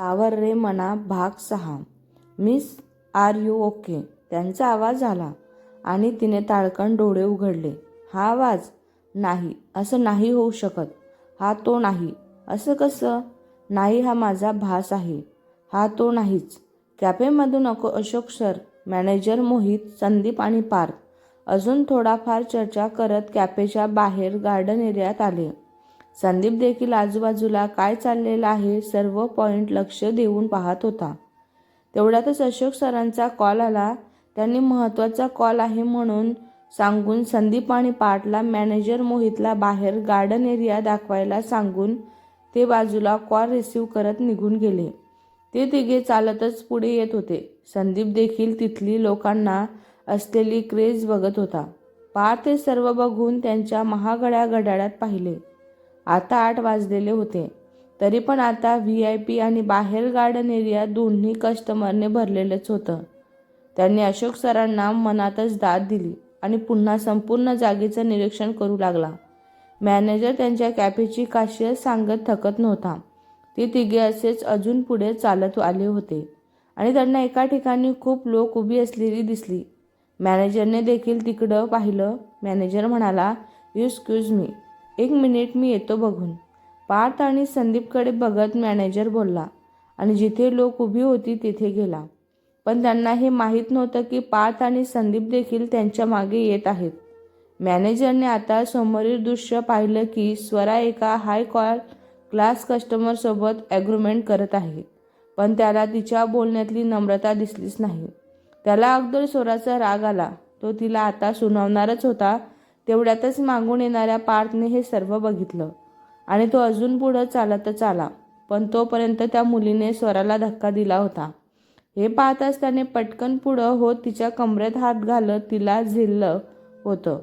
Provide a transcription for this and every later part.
सावर रे मना भाग सहा. Miss are you okay? त्यांचा आवाज आला आणि तिने ताळकण डोळे उघडले. हा आवाज नाही असं नाही होऊ शकत. हा तो नाही. असं कसं? नाही हा माझा भास आहे. हा तो नाहीच. कॅफेमधून अको अशोक सर मॅनेजर मोहित संदीप आणि पार्थ अजून थोडाफार चर्चा करत कॅफेच्या बाहेर गार्डन एरियात आले. संदीप देखील आजूबाजूला काय चाललेलं आहे सर्व पॉईंट लक्ष देऊन पाहत होता. तेवढ्यातच अशोक सरांचा कॉल आला. त्यांनी महत्त्वाचा कॉल आहे म्हणून सांगून संदीप आणि पाटला मॅनेजर मोहितला बाहेर गार्डन एरिया दाखवायला सांगून ते बाजूला कॉल रिसीव करत निघून गेले. ते तिघे चालतच पुढे येत होते. संदीप देखील तिथली लोकांना असलेली क्रेज बघत होता. पार ते सर्व बघून त्यांच्या महागड्या घड्याळात पाहिले. आता आठ वाजलेले होते. तरी पण आता व्ही आय पी आणि बाहेर गार्डन एरिया दोन्ही कस्टमरने भरलेलंच होतं. त्यांनी अशोक सरांना मनातच दाद दिली आणि पुन्हा संपूर्ण जागेचं निरीक्षण करू लागला. मॅनेजर त्यांच्या कॅफेची काशियत सांगत थकत नव्हता. ते तिघे असेच अजून पुढे चालत आले होते आणि त्यांना एका ठिकाणी खूप लोक उभी असलेली दिसली. मॅनेजरने देखील तिकडं पाहिलं. मॅनेजर म्हणाला एक्सक्यूज मी एक मिनिट मी येतो बघून. पार्थ आणि संदीपकडे बघत मॅनेजर बोलला आणि जिथे लोक उभी होती तिथे गेला. पण त्यांना हे माहीत नव्हतं की पार्थ आणि संदीप देखील त्यांच्या मागे येत आहेत. मॅनेजरने आता समोरील दृश्य पाहिलं की स्वरा एका हाय कॉल क्लास कस्टमरसोबत ॲग्रीमेंट करत आहे. पण त्याला तिच्या बोलण्यातली नम्रता दिसलीच नाही. त्याला अगोदर स्वराचा राग आला. तो तिला आता सुनावणारच होता. तेवढ्यातच मागून येणाऱ्या पार्थने हे सर्व बघितलं. आणि तो अजून पुढं चालतच आला पण तोपर्यंत त्या मुलीने स्वराला धक्का दिला होता. हे पाहताच त्याने पटकन पुढं होत तिच्या कमरेत हात घालत तिला झेललं होतं.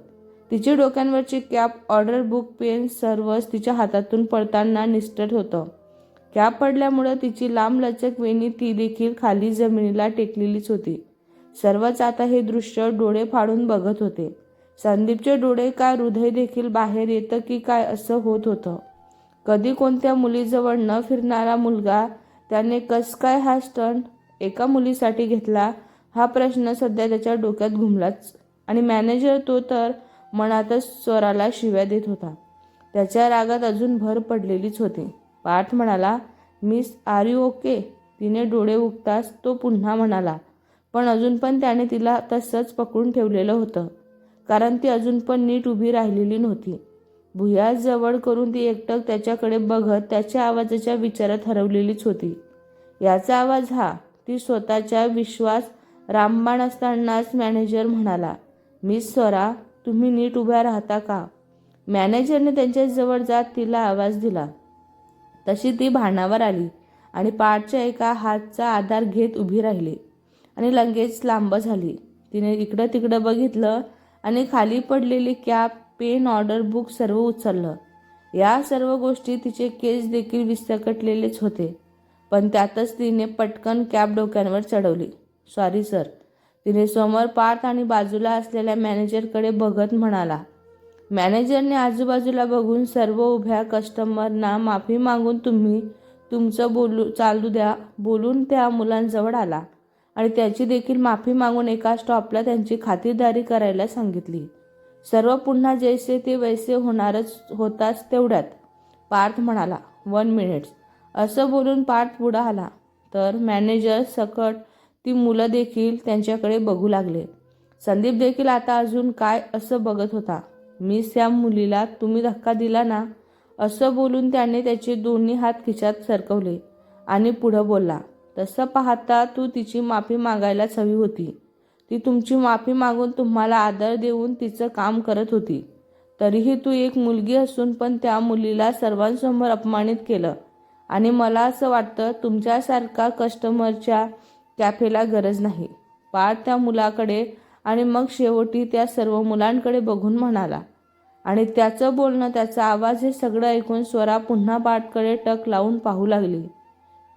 तिची डोक्यांवरची कॅप ऑर्डर बुक पेन सर्वच तिच्या हातातून पडताना निष्ठत होतं. कॅप पडल्यामुळं तिची लांब लचक वेणी ती देखील खाली जमिनीला टेकलेलीच होती. सर्वच आता हे दृश्य डोळे फाडून बघत होते. संदीपचे डोळे काय हृदय देखील बाहेर येतं की काय असं होत होतं? कधी कोणत्या मुलीजवळ न फिरणारा मुलगा त्याने कस काय हा स्टंट एका मुलीसाठी घेतला? हा प्रश्न सध्या त्याच्या डोक्यात घुमलाच. आणि मॅनेजर तो तर मनातच स्वराला शिव्या देत होता. त्याच्या रागात अजून भर पडलेलीच होती. पाठ म्हणाला मिस आर यू ओके? तिने डोळे उगताच तो पुन्हा म्हणाला पण अजून पण त्याने तिला तसंच पकडून ठेवलेलं होतं. कारण ती अजून पण नीट उभी राहिलेली नव्हती. भुया जवळ करून ती एकटक त्याच्याकडे बघत त्याच्या आवाजाच्या विचारात हरवलेलीच होती. याचा आवाज हा ती स्वतःच्या विश्वास रामबाण असतानाच मॅनेजर म्हणाला मिस स्वरा तुम्ही नीट उभ्या राहता का? मॅनेजरने त्यांच्याजवळ जात तिला आवाज दिला. तशी ती भांडावर आली आणि पाठच्या एका हातचा आधार घेत उभी राहिली आणि लगेच लांब झाली. तिने इकडं तिकडं बघितलं आणि खाली पडलेली कॅप पेन ऑर्डर बुक सर्व उचललं. या सर्व गोष्टी तिचे केस देखील विस्कटलेलेच होते. पण त्यातच तिने पटकन कॅब डोक्यांवर चढवली. Sorry sir. तिने समोर पार्थ आणि बाजूला असलेल्या मॅनेजरकडे बघत म्हणाला मॅनेजरने आजूबाजूला बघून सर्व उभ्या कस्टमरना माफी मागून तुम्ही तुमचं बोलू चालू द्या. बोलून त्या मुलांजवळ आला. आणि त्याची देखील माफी मागून एका स्टॉपला त्यांची खातिरदारी करायला सांगितली. सर्व पुन्हा जैसे ते वैसे होणारच होताच तेवढ्यात. पार्थ म्हणाला वन मिनिट्स. असं बोलून पार्थ पुढं आला. तर मॅनेजर सकट ती मुलं देखील त्यांच्याकडे बघू लागले. संदीप देखील आता अजून काय असं बघत होता. मी त्या मुलीला तुम्ही धक्का दिला ना? असं बोलून त्याने त्याचे दोन्ही हात खिशात सरकवले आणि पुढं बोलला तसं पाहता तू तिची माफी मागायलाच हवी होती. ती तुमची माफी मागून तुम्हाला आदर देऊन तिचं काम करत होती. तरीही तू एक मुलगी असून पण त्या मुलीला सर्वांसमोर अपमानित केलं. आणि मला असं वाटतं तुमच्यासारखा कस्टमरच्या कॅफेला गरज नाही. पार्थ त्या मुलाकडे आणि मग शेवटी त्या सर्व मुलांकडे बघून म्हणाला. आणि त्याचं बोलणं त्याचा आवाज हे सगळं ऐकून स्वरा पुन्हा पाठकडे टक लावून पाहू लागली.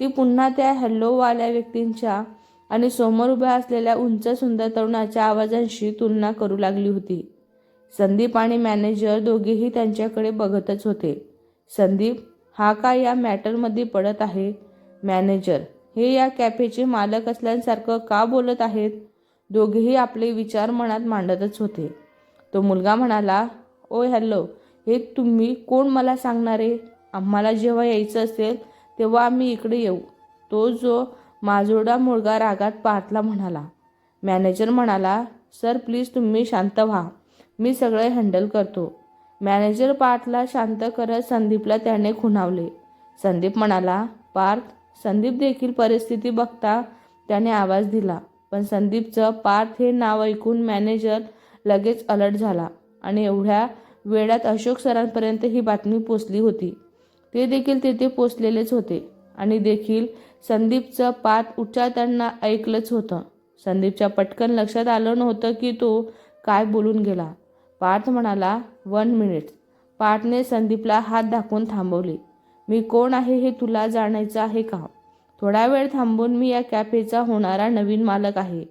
ती पुन्हा त्या हॅलोवाल्या व्यक्तींच्या आणि समोर उभ्या असलेल्या उंच सुंदर तरुणाच्या आवाजांशी तुलना करू लागली होती. संदीप आणि मॅनेजर दोघेही त्यांच्याकडे बघतच होते. संदीप हा का या मॅटरमध्ये पडत आहे? मॅनेजर हे या कॅफेचे मालक असल्यासारखं का बोलत आहेत? दोघेही आपले विचार मनात मांडतच होते. तो मुलगा म्हणाला ओ हॅलो हे तुम्ही कोण मला सांगणारे? आम्हाला जेव्हा यायचं असेल तेव्हा आम्ही इकडे येऊ. तो जो माजोडा मुलगा रागात पार्थला म्हणाला मॅनेजर म्हणाला सर प्लीज तुम्ही शांत व्हा. मी सगळे हँडल करतो. मॅनेजर पार्थला शांत करत संदीपला त्याने खुणावले. संदीप म्हणाला पार्थ संदीप देखील परिस्थिती बघता त्याने आवाज दिला. पण संदीपचं पार्थ हे नाव ऐकून मॅनेजर लगेच अलर्ट झाला आणि एवढ्या वेळात अशोक सरांपर्यंत ही बातमी पोचली होती. ते देखील तेथे पोचलेलेच होते. आणि देखील संदीपचं पात उच्चारताना ऐकलंच होतं. संदीपच्या पटकन लक्षात आलं नव्हतं की तो काय बोलून गेला. पार्थ म्हणाला वन मिनिट. पार्थने संदीपला हात दाखवून थांबवले. मी कोण आहे हे तुला जाणायचं आहे का? थोडा वेळ थांबून मी या कॅफेचा होणारा नवीन मालक आहे.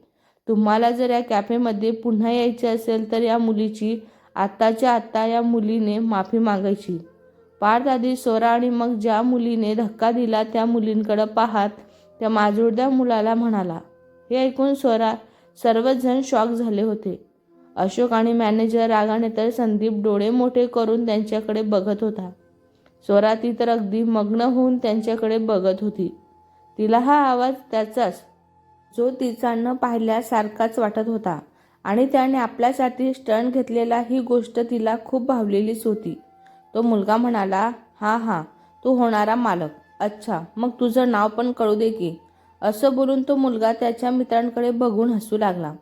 तुम्हाला जर या कॅफेमध्ये पुन्हा यायचे असेल तर या मुलीची आत्ताच्या आत्ता या मुलीने माफी मागायची. पार्थ आधी सोरा आणि मग ज्या मुलीने धक्का दिला त्या मुलींकडे पाहत त्या माजुळद्या मुलाला म्हणाला हे ऐकून स्वरा सर्वच जण शॉक झाले होते. अशोक आणि मॅनेजर रागाने तर संदीप डोळे मोठे करून त्यांच्याकडे बघत होता. स्वरा ती तर अगदी मग्न होऊन त्यांच्याकडे बघत होती. तिला हा आवाज त्याचाच जो तिचा न पाहिल्यासारखाच वाटत होता आणि त्याने आपल्यासाठी स्टंट घेतलेला ही गोष्ट तिला खूप भावलेलीच होती. तो मुलगा म्हणाला हां हां तू होणारा मालक. अच्छा मग तुझं नाव पण कळू दे की. असं बोलून तो मुलगा त्याच्या मित्रांकडे बघून हसू लागला.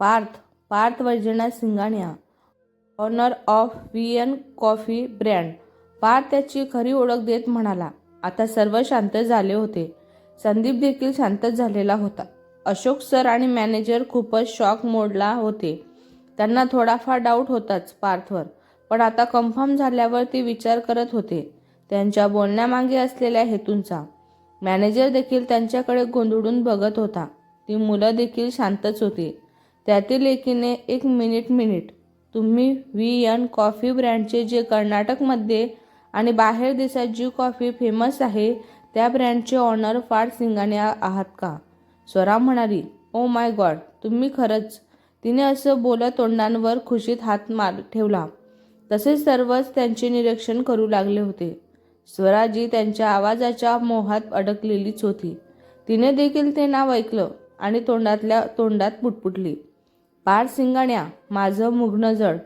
Parth Parth Vaijnath Singhania owner of V N coffee brand. Parth त्याची खरी ओळख देत म्हणाला आता सर्व शांत झाले होते. संदीप देखील शांतच झालेला होता. अशोक सर आणि मॅनेजर खूपच शॉक मोडला होते. त्यांना थोडाफार डाऊट होताच पार्थवर. पण आता कन्फर्म झाल्यावर ते विचार करत होते त्यांच्या बोलण्यामागे असलेल्या हेतूंचा. मॅनेजर देखील त्यांच्याकडे गोंधळून बघत होता. ती मुलं देखील शांतच होती. त्यातील एकीने एक मिनिट मिनिट. तुम्ही व्ही एन कॉफी ब्रँडचे जे कर्नाटकमध्ये आणि बाहेर देशात जी कॉफी फेमस आहे त्या ब्रँडचे ऑनर फार सिंगाने आहात का? स्वरा म्हणाली ओ माय गॉड तुम्ही खरंच. तिने असं बोलत तोंडांवर खुशीत हात मार ठेवला. तसेच सर्वच त्यांचे निरीक्षण करू लागले होते. स्वराजी त्यांच्या आवाजाच्या मोहात अडकलेलीच होती. तिने देखील ते नाव ऐकलं आणि तोंडातल्या तोंडात पुटपुटली. पार सिंगाण्या माझं मुग्न जड.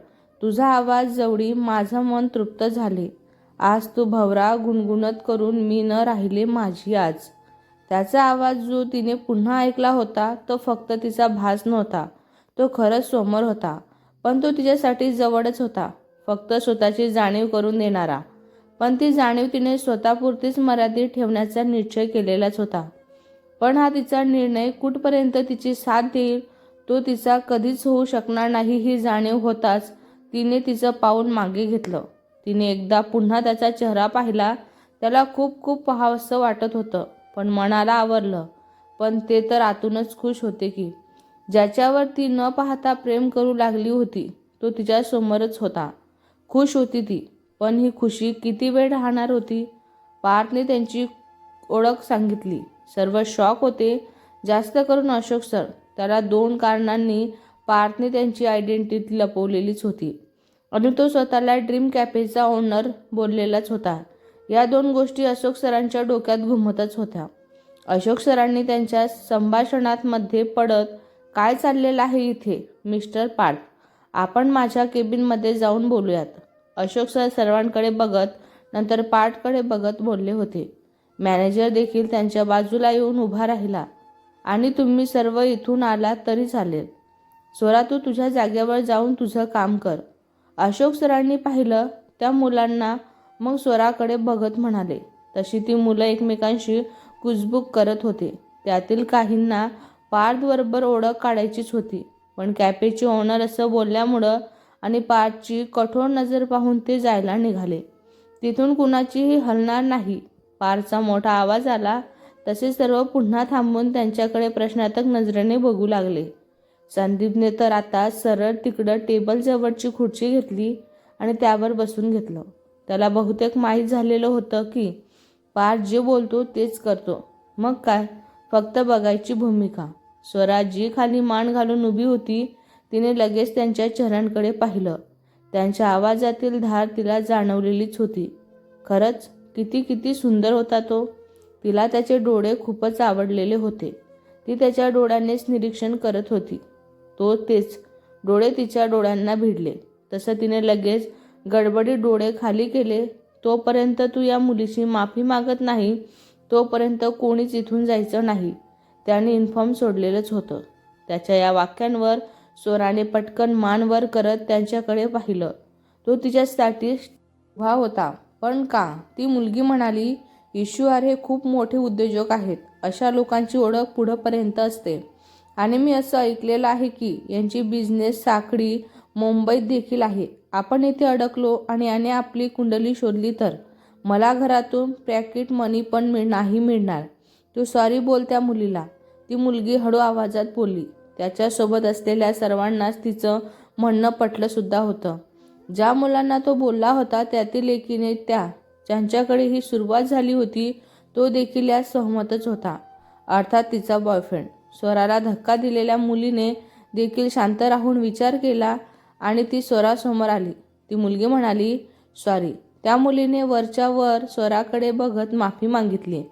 तुझा आवाज जवळी माझं मन तृप्त झाले. आज तू भवरा गुणगुणत करून मी न राहिले माझी आज. त्याचा आवाज जो तिने पुन्हा ऐकला होता तो फक्त तिचा भास नव्हता. तो खरंच समोर होता. पण तो तिच्यासाठी जवळच होता. फक्त स्वतःची जाणीव करून देणारा. पण ती जाणीव तिने स्वतःपुरतीच मर्यादित ठेवण्याचा निश्चय केलेलाच होता. पण हा तिचा निर्णय कुठपर्यंत तिची साथ देईल तो तिचा कधीच होऊ शकणार नाही ही जाणीव होताच तिने तिचं पाऊल मागे घेतलं. तिने एकदा पुन्हा त्याचा चेहरा पाहिला त्याला खूप खूप पाहावंसं वाटत होतं पण मनाला आवरलं. पण ते तर आतूनच खुश होते की ज्याच्यावर ती न पाहता प्रेम करू लागली होती तो तिच्यासमोरच होता. खुश होती ती. पण ही खुशी किती वेळ राहणार होती? पार्थने त्यांची ओळख सांगितली. सर्व शॉक होते. जास्त करून अशोक सर. त्याला दोन कारणांनी पार्थने त्यांची आयडेंटिटी लपवलेलीच होती. आणि तो स्वतःला ड्रीम कॅफेचा ओनर बोललेलाच होता. या दोन गोष्टी अशोक सरांच्या डोक्यात घुमतच होत्या. अशोक सरांनी त्यांच्या संभाषणात मध्ये पडत काय चाललेलं आहे इथे मिस्टर पार्थ आपण माझ्या केबिनमध्ये जाऊन बोलूयात. अशोक सर सर्वांकडे बघत नंतर पार्टकडे बघत बोलले होते. मॅनेजर देखील त्यांच्या बाजूला येऊन उभा राहिला. आणि तुम्ही सर्व इथून आलात तरी चालेल. स्वरा तू तुझ्या जागेवर जाऊन तुझं काम कर. अशोक सरांनी पाहिलं त्या मुलांना मग स्वराकडे बघत म्हणाले. तशी ती मुलं एकमेकांशी कुजबुक करत होते. त्यातील काहींना पार्थबरोबर ओळख काढायचीच होती. पण कॅफेचे ओनर असं बोलल्यामुळं आणि पार्थची कठोर नजर पाहून ते जायला निघाले. तिथून कुणाचीही हलणार नाही. पारचा मोठा आवाज आला. तसे सर्व पुन्हा थांबून त्यांच्याकडे प्रश्नार्थक नजरेने बघू लागले. संदीपने तर आता सरळ तिकडं टेबलजवळची खुर्ची घेतली आणि त्यावर बसून घेतलं. त्याला बहुतेक माहीत झालेलं होतं की पार जे बोलतो तेच करतो. मग काय? फक्त बघायची भूमिका. स्वराजी खाली मान घालून उभी होती तिने लगेच त्यांच्या चेहऱ्यांकडे पाहिलं. त्यांच्या आवाजातील धार तिला जाणवलेलीच होती. खरंच किती किती सुंदर होता तो. तिला त्याचे डोळे खूपच आवडलेले होते. ती त्याच्या डोळ्यांनीच निरीक्षण करत होती. तो तेच डोळे तिच्या डोळ्यांना भिडले. तसं तिने लगेच गडबडी डोळे खाली केले. तोपर्यंत तू या मुलीची माफी मागत नाही तोपर्यंत कोणीच इथून जायचं नाही. त्याने इन्फॉर्म सोडलेलंच होतं. त्याच्या या वाक्यांवर स्वराने पटकन मान वर करत त्यांच्याकडे पाहिलं. तो तिच्यासाठी उभा होता. पण का? ती मुलगी म्हणाली ईश्वर हे खूप मोठे उद्योजक आहेत. अशा लोकांची ओळख पुढंपर्यंत असते. आणि मी असं ऐकलेलं आहे की यांची बिझनेस साखळी मुंबईत देखील आहे. आपण येथे अडकलो आणि याने आपली कुंडली शोधली तर? मला घरातून पॅकेट मनी पण मिळ नाही मिळणार. तू सॉरी बोल त्या मुलीला. ती मुलगी हळू आवाजात बोलली. त्याच्यासोबत असलेल्या सर्वांनाच तिचं म्हणणं पटलं सुद्धा होतं. ज्या मुलांना तो बोलला होता त्यातील एकीने त्या ज्यांच्याकडे ही सुरुवात झाली होती तो देखील यात सहमतच होता. अर्थात तिचा बॉयफ्रेंड स्वराला धक्का दिलेल्या मुलीने देखील शांत राहून विचार केला आणि ती स्वरासमोर आली. ती मुलगी म्हणाली सॉरी त्या मुलीने वरच्या वर स्वराकडे बघत माफी मागितली.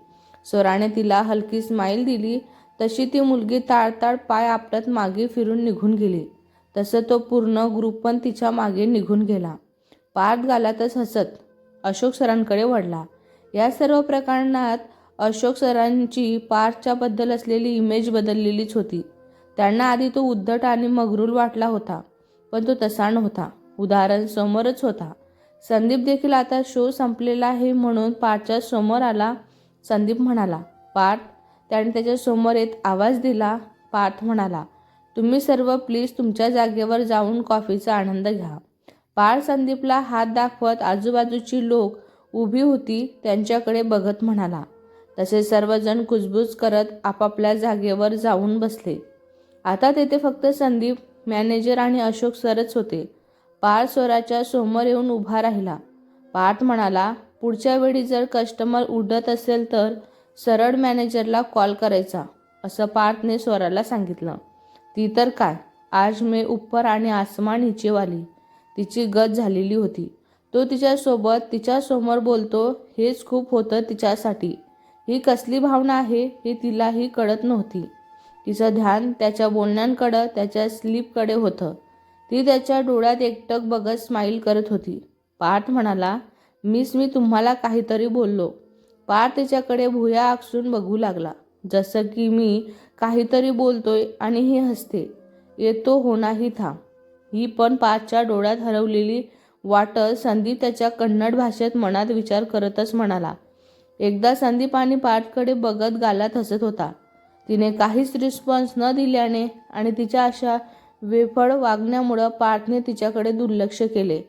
स्वराने तिला हलकी स्माईल दिली तशी ती मुलगी ताळताळ पाय आपटत मागे फिरून निघून गेली. तसं तो पूर्ण ग्रुप पण तिच्यामागे निघून गेला. पार्थ घालातच हसत अशोक सरांकडे वळला. या सर्व प्रकरणात अशोक सरांची पार्थच्याबद्दल असलेली इमेज बदललेलीच होती. त्यांना आधी तो उद्धट आणि मगरूल वाटला होता पण तो तसा नव्हता. उदाहरण समोरच होता. संदीप देखील आता शो संपलेला आहे म्हणून पार्थच्या समोर आला संदीप म्हणाला पार्थ त्याने त्याच्यासमोर येत आवाज दिला पार्थ म्हणाला तुम्ही सर्व प्लीज तुमच्या जागेवर जाऊन कॉफीचा आनंद घ्या पार संदीपला हात दाखवत आजूबाजूची लोक उभी होती त्यांच्याकडे बघत म्हणाला. तसे सर्वजण कुजबूज करत आपापल्या जागेवर जाऊन बसले. आता तेथे फक्त संदीप मॅनेजर आणि अशोक सरच होते. पार स्वराच्या समोर येऊन उभा राहिला. पार्थ म्हणाला पुढच्या वेळी जर कस्टमर उडत असेल तर सरळ मॅनेजरला कॉल करायचा असं पार्थने स्वराला सांगितलं. ती तर काय आज मे उप्पर आणि आसमान हिचेवाली. तिची गत झालेली होती. तो तिच्यासोबत तिच्यासमोर बोलतो हेच खूप होतं तिच्यासाठी. ही कसली भावना आहे हे तिलाही कळत नव्हती. तिचं ध्यान त्याच्या बोलण्यांकडं त्याच्या स्लीपकडे होतं. ती त्याच्या डोळ्यात एकटक बघत स्माईल करत होती. पार्थ म्हणाला मिस मी तुम्हाला काहीतरी बोललो. पार्थ तिच्याकडे भुया आकसून बघू लागला. जसं की मी काहीतरी बोलतोय आणि ही हसते. येतो होणाही था ही पण पारच्या डोळ्यात हरवलेली वाटत संदीप त्याच्या कन्नड भाषेत मनात विचार करतच म्हणाला. एकदा संदीप आणि पार्थकडे बघत गालात हसत होता. तिने काहीच रिस्पॉन्स न दिल्याने आणि तिच्या अशा वेफळ वागण्यामुळं पार्थने तिच्याकडे दुर्लक्ष केले.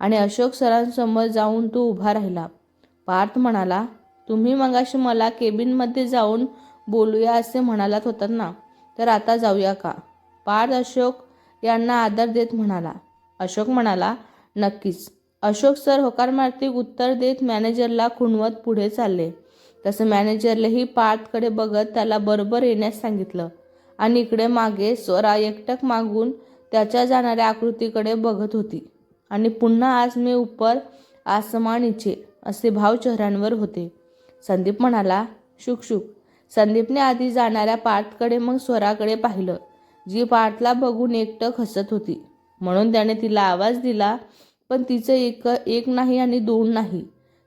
आणि अशोक सरांसमोर जाऊन तो उभा राहिला. पार्थ म्हणाला तुम्ही मगाशी मला केबिनमध्ये जाऊन बोलूया असे म्हणालात होतात ना तर आता जाऊया का? पार्थ अशोक यांना आदर देत म्हणाला. अशोक म्हणाला नक्कीच. अशोक सर होकारमार्थिक उत्तर देत मॅनेजरला खुणवत पुढे चालले. तसं मॅनेजरलाही पार्थकडे बघत त्याला बरोबर येण्यास सांगितलं. आणि इकडे मागे स्वरा एकटक मागून त्याच्या जाणाऱ्या आकृतीकडे बघत होती. आणि पुन्हा आज मी उपर आसमानीचे असे भाव चेहऱ्यांवर होते. संदीप म्हणाला शुक शुक. संदीपने आधी जाणाऱ्या पार्थकडे मग स्वराकडे पाहिलं. जी पार्थला बघून एकटक हसत होती. म्हणून त्याने तिला आवाज दिला पण तिचं एक एक नाही आणि दोन नाही.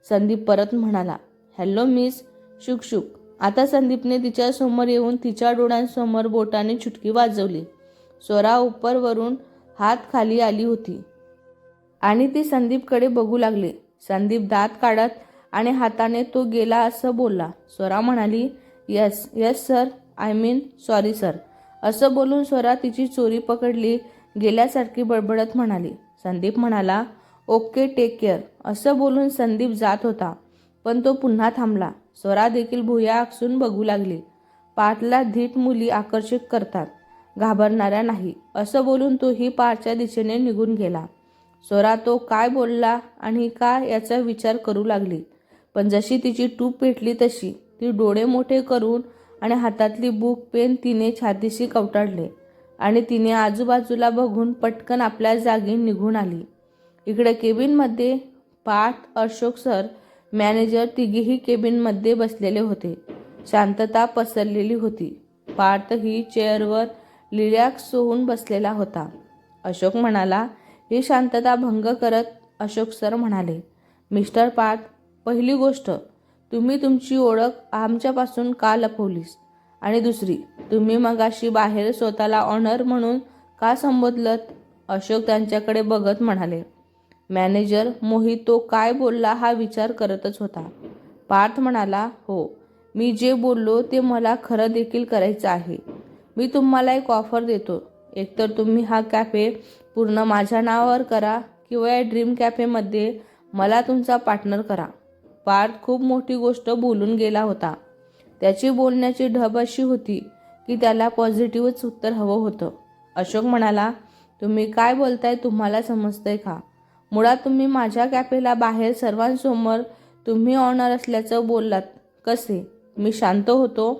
संदीप परत म्हणाला हॅलो मिस शुक शुक. आता संदीपने तिच्यासमोर येऊन तिच्या डोळ्यांसमोर बोटाने चुटकी वाजवली. स्वरा उपरवरून हात खाली आली होती. आणि ती संदीपकडे बघू लागली. संदीप दात काढत आणि हाताने तो गेला असं बोलला. स्वरा म्हणाली yes yes sir. I mean sorry sir. असं बोलून स्वरा तिची चोरी पकडली गेल्यासारखी बडबडत म्हणाली. संदीप म्हणाला ओके टेक केअर. असं बोलून संदीप जात होता पण तो पुन्हा थांबला. स्वरा देखील भुया आकसून बघू लागली. पाठला धीट मुली आकर्षित करतात घाबरणाऱ्या नाही. असं बोलून तोही पारच्या दिशेने निघून गेला. स्वरा तो काय बोलला आणि का याचा विचार करू लागली. पण जशी तिची टूप पेटली तशी ती डोळे मोठे करून आणि हातातली बुक पेन तिने छातीशी कवटाळले आणि तिने आजूबाजूला बघून पटकन आपल्या जागी निघून आली. इकडे केबिनमध्ये पाठ अशोक सर मॅनेजर तिघेही केबिनमध्ये बसलेले होते. शांतता पसरलेली होती. पार्थ ही चेअरवर रिलॅक्स होऊन बसलेला होता. अशोक म्हणाला ही शांतता भंग करत अशोक सर म्हणाले. मिस्टर पार्थ पहिली गोष्ट तुम्ही तुमची ओळख आमच्यापासून का लपवलीस? आणि दुसरी तुम्ही मगाशी बाहेर स्वतःला ऑनर म्हणून का संबोधलत? अशोक त्यांच्याकडे बघत म्हणाले मॅनेजर मोहित तो काय बोलला हा विचार करतच होता. पार्थ म्हणाला हो मी जे बोललो ते मला खरं देखील करायचं आहे. मी तुम्हाला एक ऑफर देतो. एकतर तुम्ही हा कॅफे पूर्ण माझ्या नावावर करा किंवा या ड्रीम कॅफेमध्ये मला तुमचा पार्टनर करा. पार्थ खूप मोठी गोष्ट बोलून गेला होता. त्याची बोलण्याची ढब अशी होती की त्याला पॉझिटिव्हच उत्तर हवं होतं. अशोक म्हणाला तुम्ही काय बोलताय तुम्हाला समजतंय का? मुळात तुम्ही माझ्या कॅफेला बाहेर सर्वांसमोर तुम्ही ऑनर असल्याचं बोललात. कसे? मी शांत होतो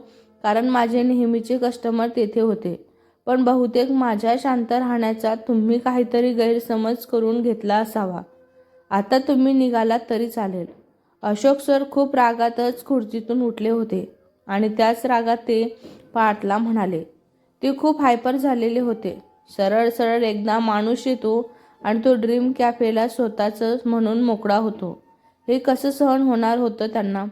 कारण माझे नेहमीचे कस्टमर तेथे होते. पण बहुतेक माझ्या शांत राहण्याचा तुम्ही काहीतरी गैरसमज करून घेतला असावा. आता तुम्ही निघालात तरी चालेल. अशोक सर खूप रागातच खुर्चीतून उठले होते आणि त्याच रागात ते पाटला म्हणाले ते खूप हायपर झालेले होते. सरळ सरळ एकदा माणूस येतो आणि तो ड्रीम कॅफेला स्वतःचं म्हणून मोकळा होतो. हे कसं सहन होणार होतं त्यांना?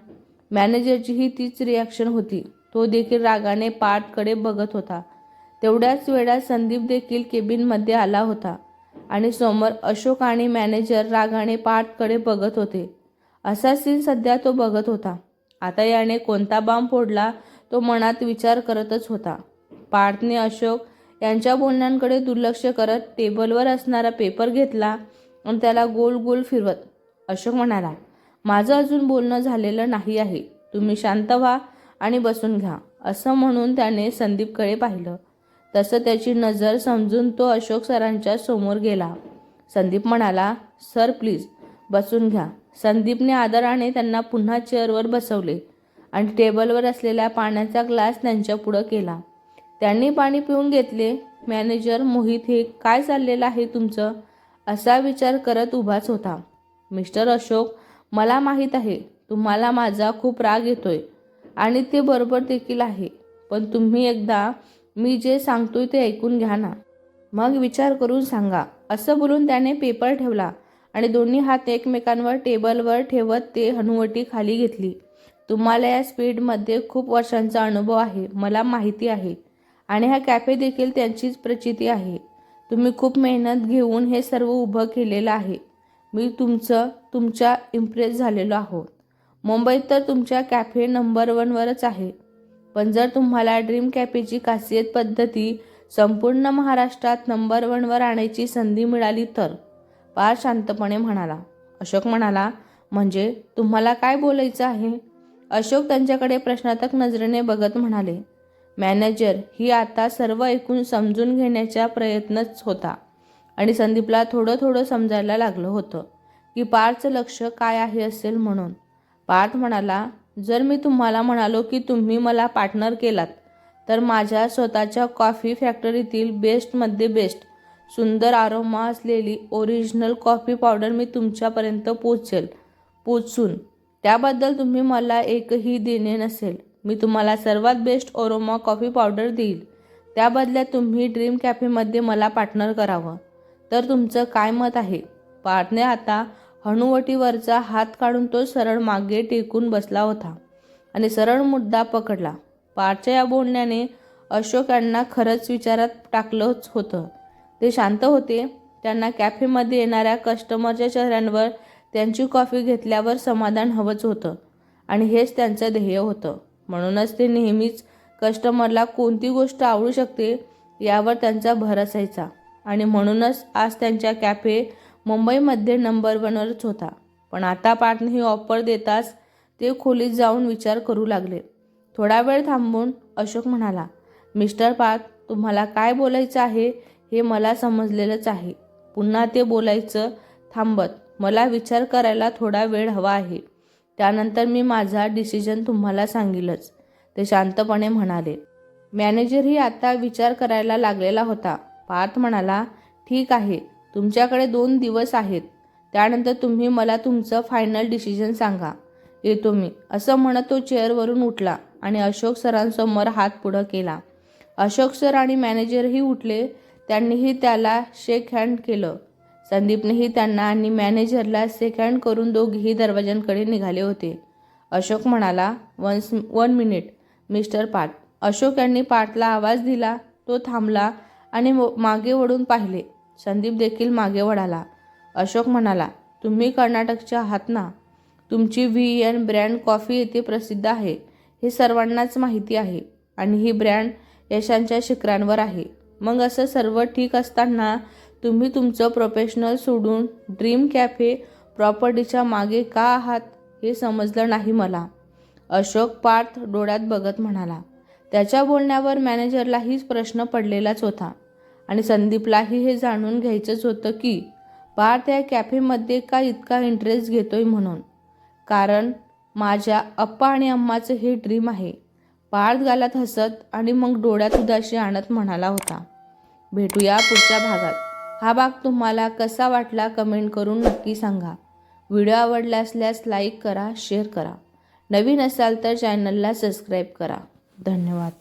मॅनेजरचीही तीच रिॲक्शन होती. तो देखील रागाने पाठकडे बघत होता. तेवढ्याच वेळा संदीप देखील केबिनमध्ये आला होता आणि समोर अशोक आणि मॅनेजर रागाने पाठकडे बघत होते. असा सीन सध्या तो बघत होता. आता याने कोणता बाम फोडला तो मनात विचार करतच होता. पार्थने अशोक यांच्या बोलण्यांकडे दुर्लक्ष करत टेबलवर असणारा पेपर घेतला आणि त्याला गोल गोल फिरवत अशोक म्हणाला माझं अजून बोलणं झालेलं नाही आहे. तुम्ही शांत व्हा आणि बसून घ्या. असं म्हणून त्याने संदीपकडे पाहिलं. तसं त्याची नजर समजून तो अशोक सरांच्या समोर गेला. संदीप म्हणाला सर प्लीज बसून घ्या. संदीपने आदराने त्यांना पुन्हा चेअरवर बसवले आणि टेबलवर असलेल्या पाण्याचा ग्लास त्यांच्या पुढं केला. त्यांनी पाणी पिऊन घेतले. मॅनेजर मोहित हे काय चाललेलं आहे तुमचं? असा विचार करत उभाच होता. मिस्टर अशोक मला माहीत आहे. तुम्हाला माझा खूप राग येतोय आणि ते बरोबर देखील आहे. पण तुम्ही एकदा मी जे सांगतोय ते ऐकून घ्या ना. मग विचार करून सांगा. असं बोलून त्याने पेपर ठेवला. आणि दोन्ही हात एकमेकांवर टेबलवर ठेवत ते हनुवटी खाली घेतली. तुम्हाला या स्पीडमध्ये खूप वर्षांचा अनुभव आहे मला माहिती आहे. आणि हा कॅफे देखील त्यांचीच प्रचिती आहे. तुम्ही खूप मेहनत घेऊन हे सर्व उभं केलेलं आहे. मी तुमचं तुमच्या इम्प्रेस झालेलो आहोत. मुंबईत तर तुमच्या कॅफे नंबर वनवरच आहे. पण जर तुम्हाला ड्रीम कॅफेची खासियत पद्धती संपूर्ण महाराष्ट्रात नंबर वनवर आणायची संधी मिळाली तर? पार शांतपणे म्हणाला अशोक म्हणाला म्हणजे तुम्हाला काय बोलायचं आहे? अशोक त्यांच्याकडे प्रश्नार्थक नजरेने बघत म्हणाले मॅनेजर ही आता सर्व ऐकून समजून घेण्याचा प्रयत्नच होता आणि संदीपला थोडं थोडं समजायला लागलं होतं की पार्थचं लक्ष काय आहे असेल म्हणून. पार्थ म्हणाला जर मी तुम्हाला म्हणालो की तुम्ही मला पार्टनर केलात तर माझ्या स्वतःच्या कॉफी फॅक्टरीतील बेस्टमध्ये बेस्ट सुंदर आरोमा असलेली ओरिजिनल कॉफी पावडर मी तुमच्यापर्यंत पोचेल पोचून. त्याबद्दल तुम्ही मला एकही देणे नसेल. मी तुम्हाला सर्वात बेस्ट ओरोमा कॉफी पावडर देईल. त्याबदल्यात तुम्ही ड्रीम कॅफेमध्ये मला पार्टनर करावं. तर तुमचं काय मत आहे? पार्थने आता हनुवटीवरचा हात काढून तो सरळ मागे टेकून बसला होता आणि सरळ मुद्दा पकडला. पार्थच्या या बोलण्याने अशोक यांना खरंच विचारात टाकलंच होतं. ते शांत होते. त्यांना कॅफेमध्ये येणाऱ्या कस्टमरच्या चेहऱ्यांवर त्यांची कॉफी घेतल्यावर समाधान हवंच होतं. आणि हेच त्यांचं ध्येय होतं. म्हणूनच ते नेहमीच कस्टमरला कोणती गोष्ट आवडू शकते यावर त्यांचा भर असायचा. आणि म्हणूनच आज त्यांच्या कॅफे मुंबईमध्ये नंबर वनवरच होता. पण आता पार्थने ही ऑफर देताच ते खोलीत जाऊन विचार करू लागले. थोडा वेळ थांबून अशोक म्हणाला मिस्टर पार्थ तुम्हाला काय बोलायचं आहे हे मला समजलेलंच आहे. पुन्हा ते बोलायचं थांबत मला विचार करायला थोडा वेळ हवा आहे. त्यानंतर मी माझा डिसिजन तुम्हाला सांगेलच ते शांतपणे म्हणाले. मॅनेजरही आता विचार करायला लागलेला होता. पार्थ म्हणाला ठीक आहे तुमच्याकडे दोन दिवस आहेत. त्यानंतर तुम्ही मला तुमचं फायनल डिसिजन सांगा. येतो मी असं म्हणत तो चेअरवरून उठला आणि अशोक सरांसमोर हात पुढं केला. अशोक सर आणि मॅनेजरही उठले त्यांनीही त्याला शेक हँड केलं. संदीपनेही त्यांना आणि मॅनेजरला शेक हँड करून दोघेही दरवाजांकडे निघाले होते. अशोक म्हणाला वन्स वन मिनिट मिस्टर पाट अशोक यांनी पाटला आवाज दिला तो थांबला आणि मागे वळून पाहिले. संदीप देखील मागे वळाला. अशोक म्हणाला तुम्ही कर्नाटकचे आहात ना? तुमची व्ही एन ब्रँड कॉफी येथे प्रसिद्ध आहे. हे सर्वांनाच माहिती आहे आणि ही ब्रँड यशांच्या शिखरांवर आहे. मग असं सर्व ठीक असताना तुम्ही तुमचं प्रोफेशनल सोडून ड्रीम कॅफे प्रॉपर्टीच्या मागे का आहात हे समजलं नाही मला. अशोक पार्थ डोळ्यात बघत म्हणाला. त्याच्या बोलण्यावर मॅनेजरलाहीच प्रश्न पडलेलाच होता. आणि संदीपलाही हे जाणून घ्यायचंच होतं की पार्थ या कॅफेमध्ये का इतका इंटरेस्ट घेतोय म्हणून? कारण माझ्या अप्पा आणि अम्माचं हे ड्रीम आहे. पार्थ गालात हसत आणि मग डोळ्यात उदाशी आणत म्हणाला होता. भेटूया पुढच्या भागात. हा भाग तुम्हाला कसा वाटला कमेंट करून नक्की सांगा. व्हिडिओ आवडला असल्यास लाईक करा शेअर करा. नवीन असाल तर चॅनलला सबस्क्राईब करा. धन्यवाद.